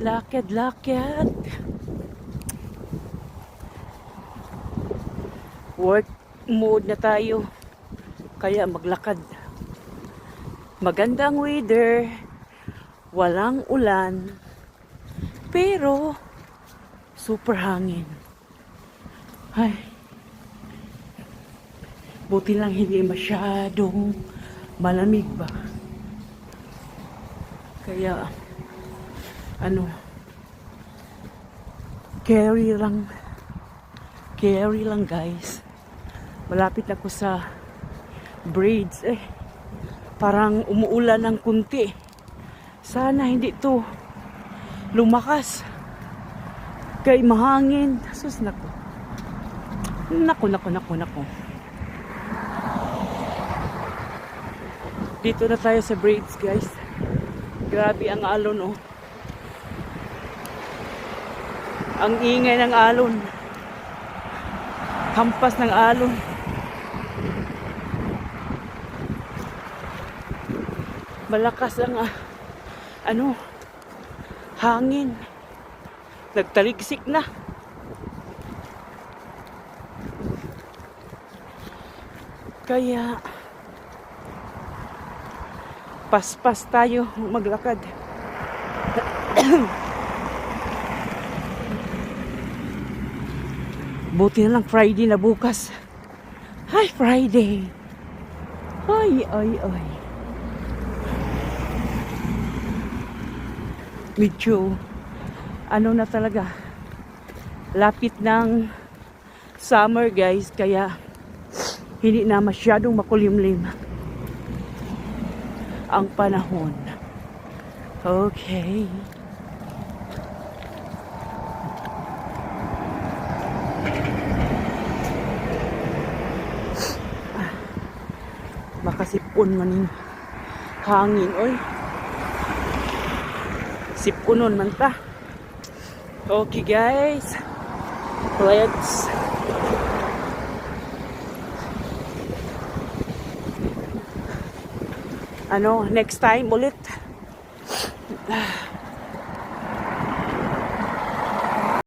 Lakad, lakad. Work mode na tayo. Kaya maglakad. Magandang weather. Walang ulan. Pero, super hangin. Ay. Buti lang hindi masyadong malamig ba. Kaya, ano, carry lang. Carry lang guys. Malapit ako sa braids eh. Parang umuulan ng kunti. Sana hindi to lumakas. Kay mahangin. Sus nako. Nako, nako, nako, nako. Dito na tayo sa braids guys. Grabe ang alon oh. Ang ingay ng alon. Hampas ng alon. Malakas ang ah, ano hangin. Nagtaligsik na. Kaya paspas tayo maglakad. Buti na lang Friday na bukas. Hi, Friday. Ay, ay, ay. Medyo, ano na talaga, lapit ng summer guys, kaya hindi na masyadong makulimlim ang panahon. Okay. Makasipon man yung hangin oy. Sipunon man ta okay guys. Let's ano next time ulit